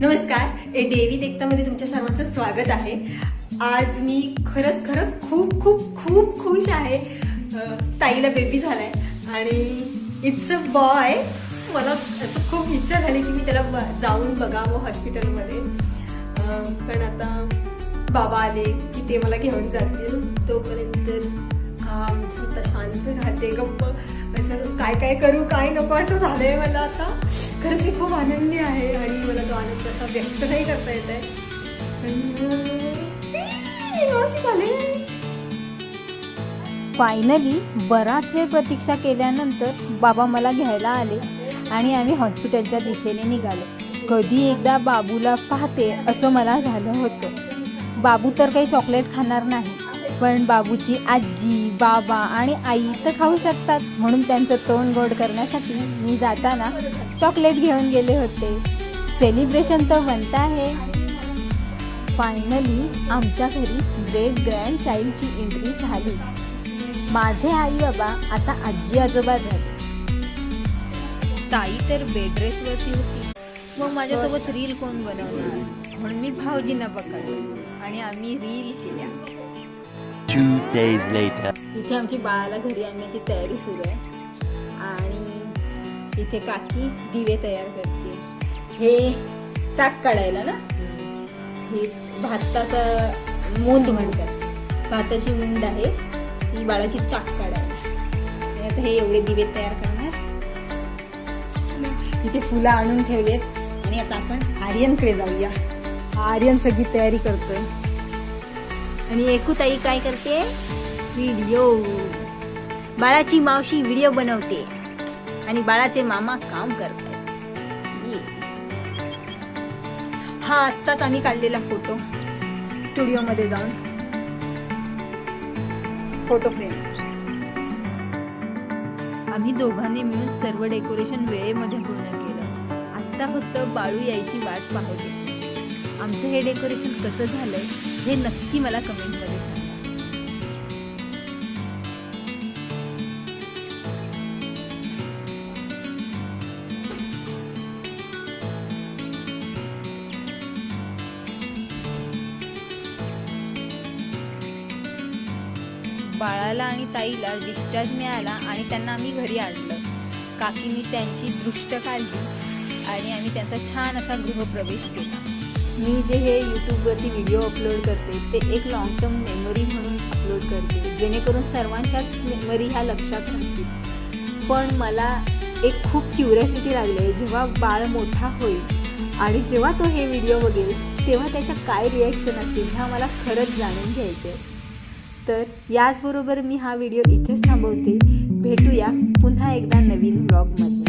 नमस्कार ए डेवी देखतामध्ये तुमच्या सर्वांचं स्वागत आहे. आज मी खरंच खरंच खूप खूप खूप खुश आहे. ताईला बेबी झाला आहे आणि इट्स अ बॉय मला असं खूप इच्छा झाली की मी त्याला ब- जाऊन बघावं हॉस्पिटलमध्ये पण आता बाबा आले की ते मला घेऊन जातील. तोपर्यंत काम सुद्धा शांत राहते गप्प. असं काय काय करू काय नको असं झालंय मला आता. खरंच मी खूप आनंदी आहे आणि मला तो आनंद असा व्यक्त नाही करता येत आहे फायनली बराच वेळ प्रतीक्षा केल्यानंतर बाबा मला घ्यायला आले आणि आम्ही हॉस्पिटलच्या दिशेने निघालो. कधी एकदा बाबूला पाहते असं मला झालं होतं. बाबू तर काही चॉकलेट खाणार नाही. पण बाबूची आजी बाबा आणि आई तर खाऊ शकतात. म्हणून त्यांचं तोंड गोड करण्यासाठी मी जाताना चॉकलेट घेऊन गेले होते. सेलिब्रेशन तर बनत आहे. फायनली आमच्या घरी ग्रेट ग्रँड चाइल्डची एंट्री झाली. माझे आई बाबा आता आजी आजोबा झाले. ताई तर बेड रेसवरती होती. मग माझ्यासोबत रील कोण बनवणार? म्हणून मी भाऊजींना पकडलं आणि आम्ही रील केल्या. Two days later. इथे आमची बाळाला घरी आणण्याची तयारी सुरू आहे. आणि इथे काकी दिवे तयार करते. हे चाक काढायला ना? हे भाताचा मोंद म्हणतात. भाताची मुंड आहे. ती बाळाची चाक काढायला. आता हे एवढे दिवे तयार करणार. इथे फुलं आणून ठेवलेत. आणि आता आपण आर्यनकडे जाऊया. आर्यन सगळी तयारी करतोय. आणि एकूताई काय करते? व्हिडिओ. बाळाची मावशी व्हिडिओ बनवते. आणि बाळाचे मामा काम करतायत हा आत्ताच आम्ही काढलेला फोटो. स्टुडिओमध्ये जाऊन. Photo frame. आम्ही दोघांनी मिळून सर्व डेकोरेशन वेळेमध्ये पूर्ण केलं. आत्ता फक्त बाळू यायची वाट पाहत होती. आमचं हे डेकोरेशन कसं झालंय हे नक्की मला कमेंटमध्ये सांगा. बाळाला आणि ताईला डिस्चार्ज मिळाला आणि त्यांना आम्ही घरी आणलं. काकीनी त्यांची दृष्ट काढली आणि आम्ही त्यांचा छान असा गृहप्रवेश केला. मी जे हे यूट्यूबवरती व्हिडिओ अपलोड करते ते एक लॉंग टर्म मेमरी म्हणून अपलोड करते जेणेकरून सर्वांच्याच मेमरी ह्या लक्षात राहतील. पण मला एक खूप क्युरियोसिटी लागली आहे जेव्हा बाळ मोठा होईल आणि जेव्हा तो हे व्हिडिओ बघेल तेव्हा त्याच्या काय रिॲक्शन असतील ह्या मला खरंच जाणून घ्यायचं आहे तर याचबरोबर मी हा व्हिडिओ इथेच थांबवते. भेटूया पुन्हा एकदा नवीन ब्लॉगमध्ये